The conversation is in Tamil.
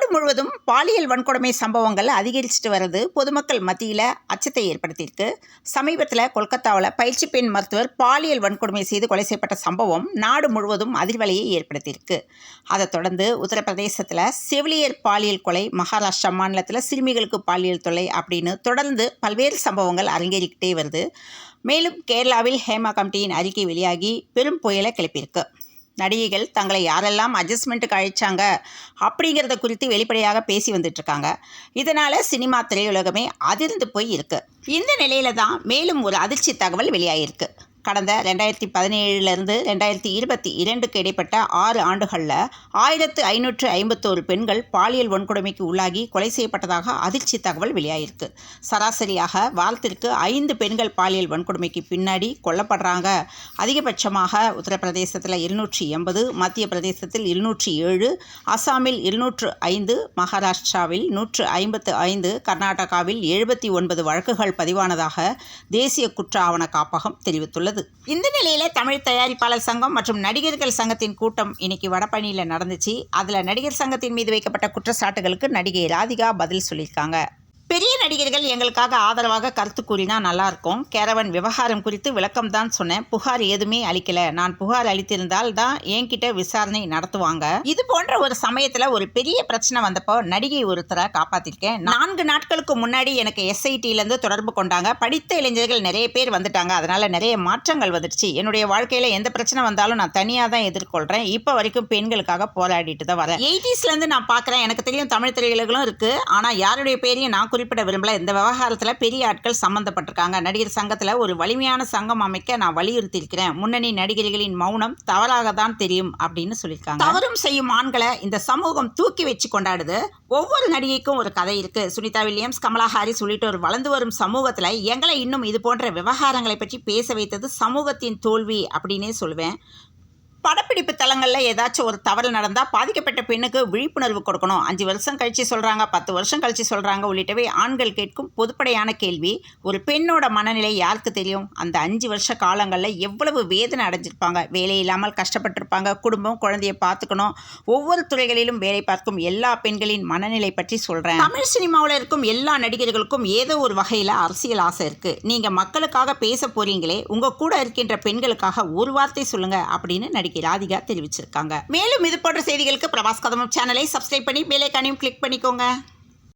நாடு முழுவதும் பாலியல் வன்கொடுமை சம்பவங்கள் அதிகரிச்சுட்டு வர்றது பொதுமக்கள் மத்தியில் அச்சத்தை ஏற்படுத்தியிருக்கு. சமீபத்தில் கொல்கத்தாவில் பயிற்சி பெண் மருத்துவர் பாலியல் வன்கொடுமை செய்து கொலை செய்யப்பட்ட சம்பவம் நாடு முழுவதும் அதிர்வலையை ஏற்படுத்தியிருக்கு. அதைத் தொடர்ந்து உத்தரப்பிரதேசத்தில் செவிலியர் பாலியல் கொலை மகாராஷ்டிரா மாநிலத்தில் சிறுமிகளுக்கு பாலியல் தொல்லை அப்படின்னு தொடர்ந்து பல்வேறு சம்பவங்கள் அரங்கேறிக்கிட்டே வருது. மேலும் கேரளாவில் ஹேமா கமிட்டியின் அறிக்கை வெளியாகி பெரும் புயலை கிளப்பியிருக்கு. நடிகைகள் தங்களை யாரெல்லாம் அட்ஜஸ்ட்மெண்ட்டுக்கு அழைச்சாங்க அப்படிங்கிறத குறித்து வெளிப்படையாக பேசி வந்துட்டுருக்காங்க. இதனால் சினிமா திரையுலகமே அதிர்ந்து போய் இருக்குது இந்த நிலையில் தான் மேலும் ஒரு அதிர்ச்சி தகவல் வெளியாகிருக்கு கடந்த ரெண்டாயிரத்தி பதினேழுலேருந்து ரெண்டாயிரத்தி இருபத்தி இரண்டுக்கு இடைப்பட்ட ஆறு ஆண்டுகளில் ஆயிரத்து ஐநூற்று ஐம்பத்தோரு பெண்கள் பாலியல் வன்கொடுமைக்கு உள்ளாகி கொலை செய்யப்பட்டதாக அதிர்ச்சி தகவல் வெளியாகிருக்கு சராசரியாக வாரத்திற்கு ஐந்து பெண்கள் பாலியல் வன்கொடுமைக்கு பின்னாடி கொல்லப்படுறாங்க. அதிகபட்சமாக உத்தரப்பிரதேசத்தில் இருநூற்றி எண்பது மத்திய பிரதேசத்தில் இருநூற்றி ஏழு அசாமில் இருநூற்று ஐந்து மகாராஷ்டிராவில் நூற்று ஐம்பத்து ஐந்து கர்நாடகாவில் எழுபத்தி ஒன்பது வழக்குகள் பதிவானதாக தேசிய குற்ற ஆவண காப்பகம் தெரிவித்துள்ளது. இந்த நிலையில தமிழ் தயாரிப்பாளர் சங்கம் மற்றும் நடிகர்கள் சங்கத்தின் கூட்டம் இன்னைக்கு வடபழனியில் நடந்துச்சு. அதில் நடிகர் சங்கத்தின் மீது வைக்கப்பட்ட குற்றச்சாட்டுகளுக்கு நடிகை ராதிகா பதில் சொல்லியிருக்காங்க. பெரிய நடிகர்கள் எங்களுக்காக ஆதரவாக கருத்து கூறினா நல்லா இருக்கும் கேரவன் விவகாரம் குறித்து விளக்கம் தான் சொன்னேன். புகார் எதுவுமே அளிக்கல. நான் புகார் அளித்திருந்தால் தான் என்கிட்ட விசாரணை நடத்துவாங்க. இது போன்ற ஒரு சமயத்தில் ஒரு பெரிய பிரச்சனை வந்தப்போ நடிகை ஒருத்தரை காப்பாத்திருக்கேன். நான்கு நாட்களுக்கு முன்னாடி எனக்கு எஸ்ஐடியிலேருந்து தொடர்பு கொண்டாங்க. படித்த இளைஞர்கள் நிறைய பேர் வந்துட்டாங்க. அதனால நிறைய மாற்றங்கள் வந்துடுச்சு. என்னுடைய வாழ்க்கையில் எந்த பிரச்சனை வந்தாலும் நான் தனியாக தான் எதிர்கொள்கிறேன் இப்போ வரைக்கும் பெண்களுக்காக போராடிட்டு தான் வரேன். எயிட்டிஸ்லேருந்து நான் பார்க்குறேன் எனக்கு தெரியும் தமிழ் திரையுலகளும் இருக்குது ஆனால் யாருடைய பேரையும் நான் குறிப்பிட விரும்பல. இந்த விவகாரத்தில் பெரிய ஆட்கள் சம்மந்தப்பட்டிருக்காங்க. நடிகர் சங்கத்தில் ஒரு வலிமையான சங்கம் அமைக்க நான் வலியுறுத்தி இருக்கிறேன் முன்னணி நடிகர்களின் மௌனம் தவறாக தான் தெரியும் அப்படின்னு சொல்லியிருக்காங்க. தவறும் செய்யும் ஆண்களை இந்த சமூகம் தூக்கி வச்சு கொண்டாடுது. ஒவ்வொரு நடிகைக்கும் ஒரு கதை இருக்கு. சுனிதா வில்லியம்ஸ் கமலா ஹாரிஸ் உள்ளிட்டோர் வளர்ந்து வரும் சமூகத்தில் எங்களை இன்னும் இது போன்ற விவகாரங்களை பற்றி பேச வைத்தது சமூகத்தின் தோல்வி அப்படின்னே சொல்லுவேன் படப்பிடிப்பு தளங்களில் ஏதாச்சும் ஒரு தவறு நடந்தால் பாதிக்கப்பட்ட பெண்ணுக்கு விழிப்புணர்வு கொடுக்கணும். அஞ்சு வருஷம் கழித்து சொல்கிறாங்க பத்து வருஷம் கழித்து சொல்கிறாங்க உள்ளிட்டவை ஆண்கள் கேட்கும் பொதுப்படையான கேள்வி. ஒரு பெண்ணோட மனநிலை யாருக்கு தெரியும்? அந்த அஞ்சு வருஷ காலங்களில் எவ்வளவு வேதனை அடைஞ்சிருப்பாங்க? வேலை இல்லாமல் கஷ்டப்பட்டிருப்பாங்க குடும்பம் குழந்தைய பார்த்துக்கணும். ஒவ்வொரு துறைகளிலும் வேலை பார்க்கும் எல்லா பெண்களின் மனநிலை பற்றி சொல்கிறேன் தமிழ் சினிமாவில் இருக்கும் எல்லா நடிகர்களுக்கும் ஏதோ ஒரு வகையில் அரசியல் ஆசை இருக்குது நீங்கள் மக்களுக்காக பேச போகிறீங்களே உங்கள் கூட இருக்கின்ற பெண்களுக்காக ஒரு வார்த்தை சொல்லுங்கள் அப்படின்னு நடிகை ராதிகா தெரிவிச்சிருக்காங்க. மேலும் இது போன்ற செய்திகளுக்கு பிரபாஸ் கதமம் சேனலை சப்ஸ்கிரைப் பண்ணி மேலே கனியும் கிளிக் பண்ணிக்கோங்க.